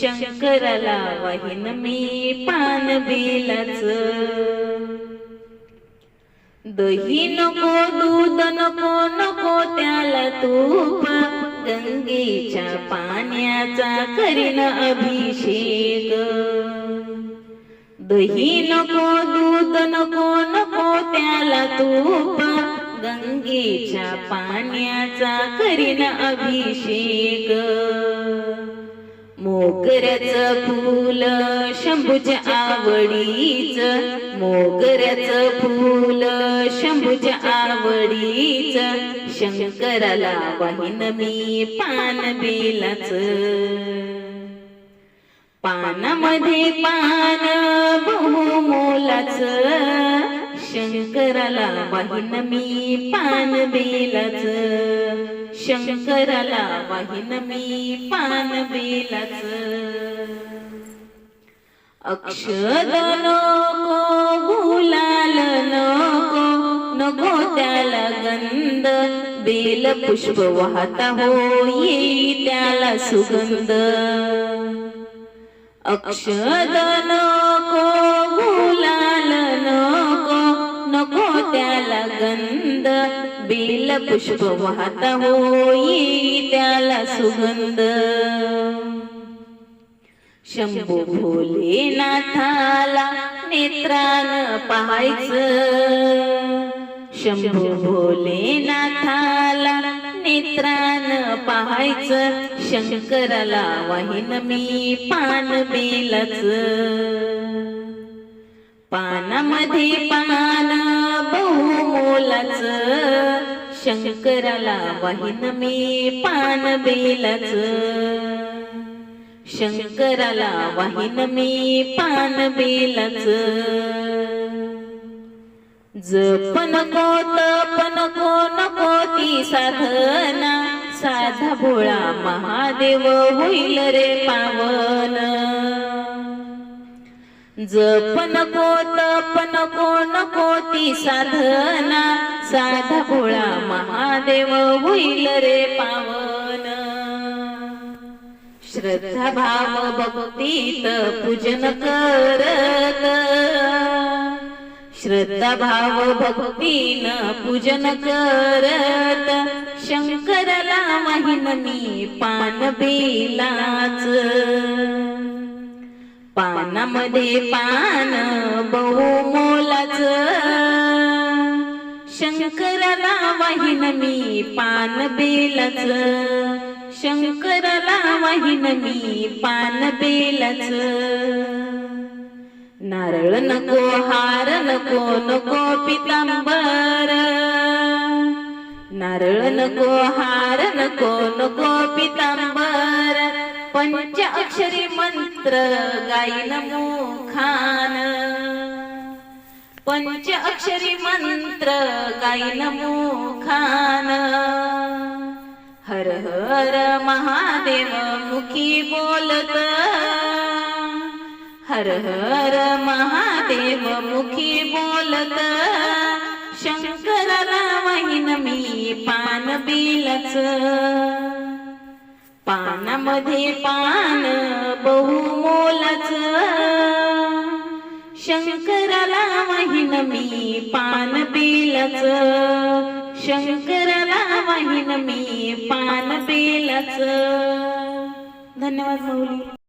शंकराला वाहिन मी पान बेलाच. दही नको दूध नको नको त्याला तूप. गंगेच्या पाण्याचा करीन अभिषेक. दही नको दूध नको नको त्याला तूप. गंगेच्या पाण्याचा करीन अभिषेक. मोगऱ्याच फूल शंभूच्या आवडीच. मोगऱ्याच फूल शंभूच्या आवडीच. शंकराला वाहिन मी पान बेलाच. पानामध्ये पान बहु शंकराला वाहिन मी पान बेलाच. शंकराला वाहिन मी पान बेलाच. अक्षद नको गुलाल नको नको त्याला गंध. बेल पुष्प वाहता हो येई त्याला सुगंध. अक्षद नको गुलाल त्याला गंध बेल पुष्प वाहता होई त्याला सुगंध. शंभू भोलेनाथाला नेत्रान पाहायचं. शंभू भोलेनाथाला नेत्रान पाहायचं. शंकराला वाहिन मी पान बेलच. पानामध्ये पान बहुमोलाच शंकराला वाहिन मी पान बेलाच. शंकराला वाहिन मी पान बेलाच. जप नको तप नको नको ती साधना. साधा भोळा महादेव होईल रे पावन. जप नको तप नको ती साधना साधा भोळा महादेव होईल रे पावन. श्रद्धा भाव भक्तीत पूजन करत. श्रद्धा भाव भक्तीन पूजन करत. शंकराला महिननी पान बेलाच पानामध्ये पान बहुमोलाच शंकराला वाहिन मी पान बेलच. शंकराला वाहिन मी पान बेलच. नारळ नको हार नको नको पितांबर. नारळ नको हार नको नको पितांबर. पंच अक्षरी मंत्र गाईन मुखान. पंच अक्षरी मंत्र गाईन मुखान. हर हर महादेव मुखी बोलत. हर हर महादेव मुखी बोलत. शंकराला वाहिन मी पान बिलच पानामध्ये पान बहुमोलाच. शंकराला वाहिन मी पान बिलच शंकराला वाहिन मी पान बेलाच धन्यवाद मौली